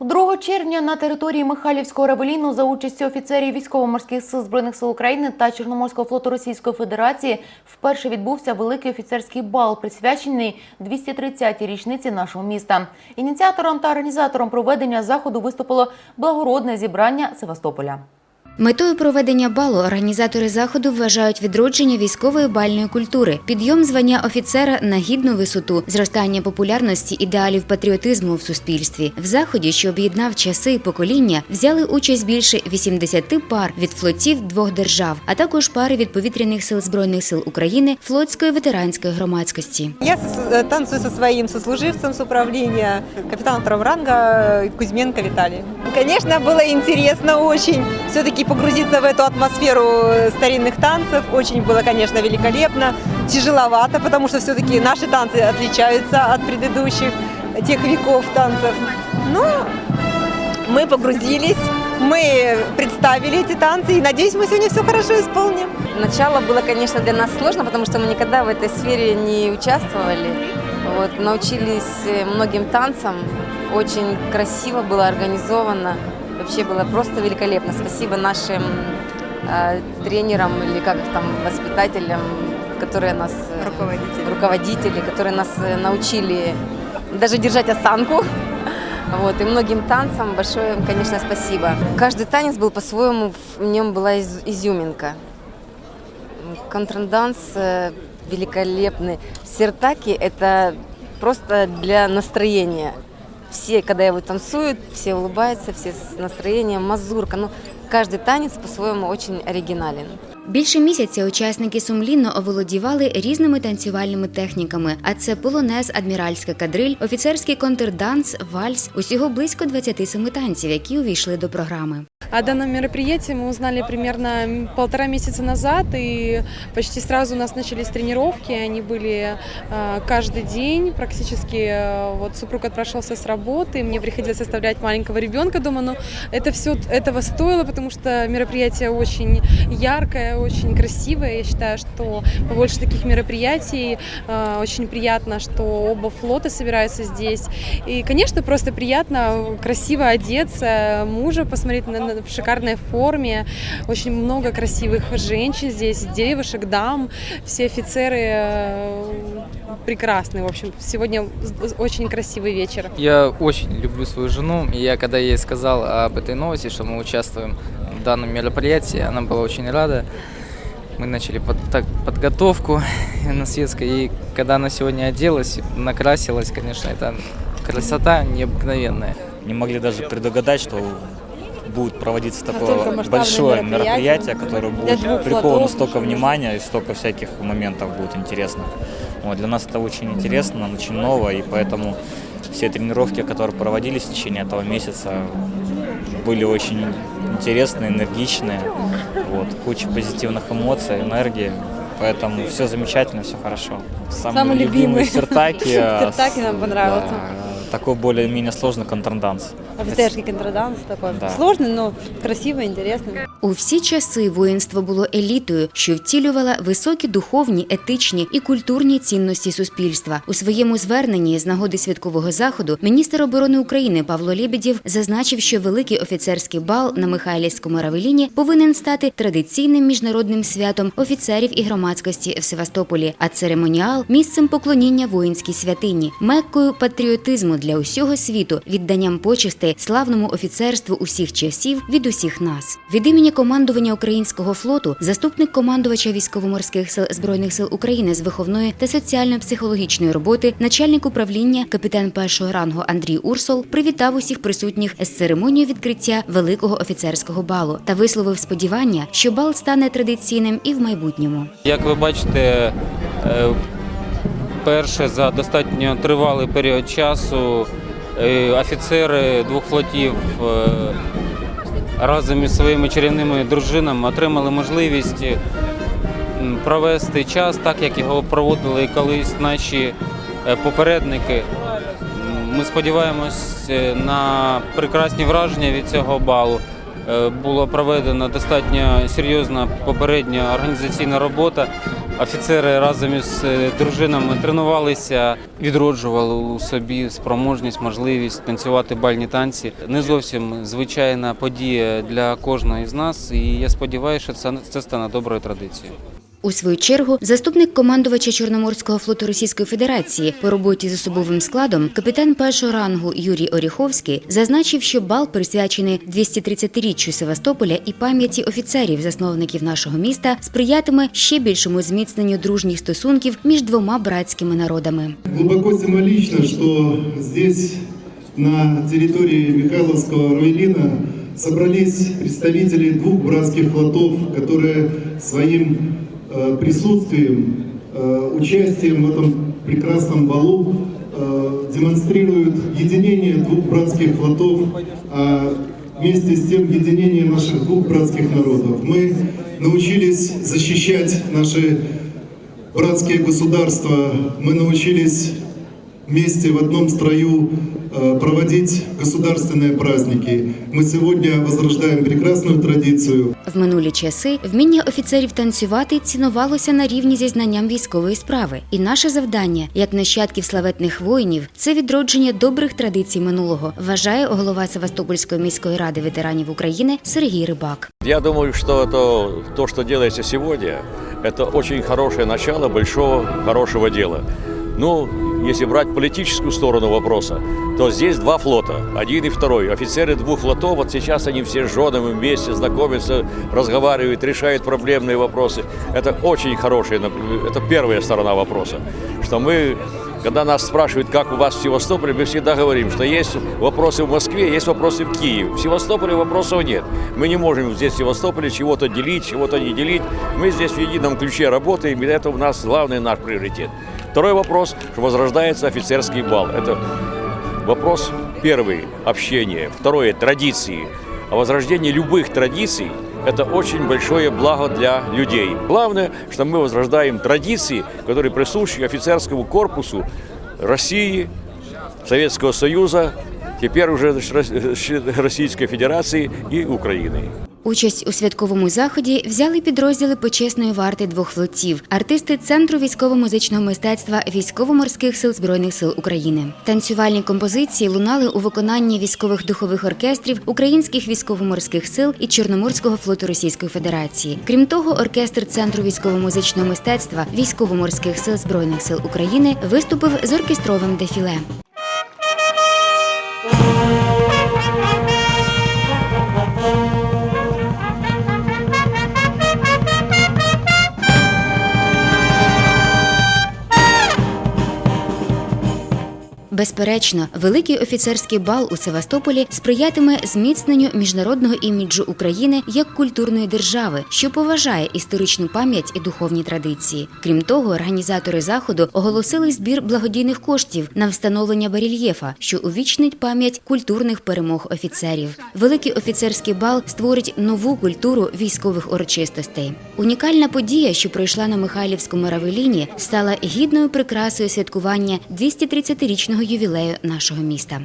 2 червня на території Михайлівського ревеліну за участю офіцерів військово-морських сил збройних сил України та Чорноморського флоту Російської Федерації вперше відбувся великий офіцерський бал, присвячений 230-й річниці нашого міста. Ініціатором та організатором проведення заходу виступило благородне зібрання Севастополя. Метою проведення балу організатори заходу вважають відродження військової бальної культури, підйом звання офіцера на гідну висоту, зростання популярності ідеалів патріотизму в суспільстві. В заході, що об'єднав часи і покоління, взяли участь більше 80 пар від флотів двох держав, а також пари від повітряних сил збройних сил України, флотської ветеранської громадськості. Я сос- э, танцую со своим сослуживцем с управления, капитаном второго ранга э, Кузьменко Виталий. Конечно, было интересно очень все-таки погрузиться в эту атмосферу э, старинных танцев. Очень было, конечно, великолепно. Тяжеловато, потому что все-таки наши танцы отличаются от предыдущих э, тех веков танцев. Но мы погрузились, мы представили эти танцы, и надеюсь, мы сегодня все хорошо исполним. Начало было, конечно, для нас сложно, потому что мы никогда в этой сфере не участвовали. Вот, научились э, многим танцам. Очень красиво было организовано. Вообще было просто великолепно. Спасибо нашим э, тренерам или как их там воспитателям, которые нас э, Руководитель. руководители, которые нас э, научили даже держать осанку. Вот, и многим танцам большое, конечно, спасибо. Каждый танец был по-своему, в нем была из- изюминка. Контрданс э, великолепный. Сертаки – это просто для настроения. Все, когда его танцуют, все улыбаются, все с настроением. Мазурка, ну, каждый танец по-своему очень оригинален. Більше місяця учасники сумлінно оволодівали різними танцювальними техніками. А це полонез, адміральська кадриль, офіцерський контрданс, вальс. Усього близько 27 танців, які увійшли до програми. О данном мероприятии мы узнали примерно полтора месяца назад, и почти сразу у нас начались тренировки. Они были э, каждый день, практически. э, Вот супруг отпрашивался с работы, мне приходилось оставлять маленького ребенка дома, но это все этого стоило, потому что мероприятие очень яркое, очень красивое. Я считаю, что побольше таких мероприятий. Э, Очень приятно, что оба флота собираются здесь. И, конечно, просто приятно красиво одеться, мужа посмотреть на, в шикарной форме. Очень много красивых женщин здесь, девушек, дам. Все офицеры э, прекрасные. В общем, сегодня очень красивый вечер. Я очень люблю свою жену, и я когда ей сказал об этой новости, что мы участвуем в данном мероприятии, она была очень рада. Мы начали под- так, подготовку на светской, и когда она сегодня оделась, накрасилась, конечно, это красота необыкновенная. не могли даже предугадать, что будет проводиться Настолько такое большое мероприятие. которое будет приковано столько внимания и столько всяких моментов будет интересно. Вот, для нас это очень интересно, нам очень ново, и поэтому все тренировки, которые проводились в течение этого месяца, были очень интересные, энергичные. Вот, куча позитивных эмоций, энергии. Поэтому все замечательно, все хорошо. Самый любимый. сертаки. а, Сертаки нам с- понравился. Такой более-менее сложный контрданс. Офицерский контрданс такой. Да. Сложный, но красиво, интересно. У всі часи воїнство було елітою, що втілювала високі духовні, етичні і культурні цінності суспільства. У своєму зверненні з нагоди святкового заходу міністр оборони України Павло Лєбедєв зазначив, що великий офіцерський бал на Михайлівському равеліні повинен стати традиційним міжнародним святом офіцерів і громадськості в Севастополі, а церемоніал місцем поклоніння воїнській святині, меккою патріотизму для усього світу, відданням почестей славному офіцерству усіх часів від усіх нас. Від імені командування українського флоту заступник командувача військово-морських сил збройних сил України з виховної та соціально-психологічної роботи, начальник управління, капітан першого рангу Андрій Урсол привітав усіх присутніх з церемонією відкриття великого офіцерського балу та висловив сподівання, що бал стане традиційним і в майбутньому. Як ви бачите, е, перше за достатньо тривалий період часу е, офіцери двох флотів е, разом із своїми чарівними дружинами отримали можливість провести час так, як його проводили колись наші е, попередники. Ми сподіваємось е, на прекрасні враження від цього балу. Е, Була проведена достатньо серйозна попередня організаційна робота. Офіцери разом із е, дружинами тренувалися, відроджували у собі спроможність, можливість танцювати бальні танці. Не зовсім звичайна подія для кожного з нас, і я сподіваюся, що це, це стане доброю традицією. У свою чергу, заступник командувача Чорноморського флоту Російської Федерації по роботі з особовим складом, капітан першого рангу Юрій Оріховський, зазначив, що бал присвячений 230-річчю Севастополя і пам'яті офіцерів, засновників нашого міста, сприятиме ще більшому зміцненню дружніх стосунків між двома братськими народами. Глубоко символично, что здесь, на территории Михайловского Равелина, собрались представители двух братских флотов, которые своим э, присутствием, э, участием в этом прекрасном балу э, демонстрируют единение двух братских флотов, а вместе с тем единение наших двух братских народов. Мы научились защищать наши братские государства, мы научились вместе в одном строю э, проводить государственные праздники. Мы сегодня возрождаем прекрасную традицию В минулі часи вміння офіцерів танцювати цінувалося на рівні зі знанням військової справи. І наше завдання, як нащадків славетних воїнів, це відродження добрих традицій минулого, вважає голова Севастопольської міської ради ветеранів України Сергій Рибак. Я думаю, что это, то, что делается сегодня, это очень хорошее начало большого, хорошего дела. Ну, если брать политическую сторону вопроса, то здесь два флота, один и второй. Офицеры двух флотов, вот сейчас они все с женами вместе знакомятся, разговаривают, решают проблемные вопросы. Это очень хорошее, нап- это первая сторона вопроса. Что мы, когда нас спрашивают, как у вас в Севастополе, мы всегда говорим, что есть вопросы в Москве, есть вопросы в Киеве. В Севастополе вопросов нет. Мы не можем здесь в Севастополе чего-то делить, чего-то не делить. Мы здесь в едином ключе работаем, и это у нас главный наш приоритет. Второй вопрос, возрождается офицерский бал. Это вопрос первый – общение. Второе – традиции. А возрождение любых традиций – это очень большое благо для людей. Главное, что мы возрождаем традиции, которые присущи офицерскому корпусу России, Советского Союза, теперь уже Российской Федерации и Украины. Участь у святковому заході взяли підрозділи почесної варти двох флотів, артисти Центру військово-музичного мистецтва військово-морських сил збройних сил України. Танцювальні композиції лунали у виконанні військових духових оркестрів українських військово-морських сил і Чорноморського флоту Російської Федерації. Крім того, оркестр Центру військово-музичного мистецтва військово-морських сил збройних сил України виступив з оркестровим дефіле. Безперечно, великий офіцерський бал у Севастополі сприятиме зміцненню міжнародного іміджу України як культурної держави, що поважає історичну пам'ять і духовні традиції. Крім того, організатори заходу оголосили збір благодійних коштів на встановлення барельєфа, що увічнить пам'ять культурних перемог офіцерів. Великий офіцерський бал створить нову культуру військових урочистостей. Унікальна подія, що пройшла на Михайлівському равеліні, стала гідною прикрасою святкування 230-річного ювілею нашого міста.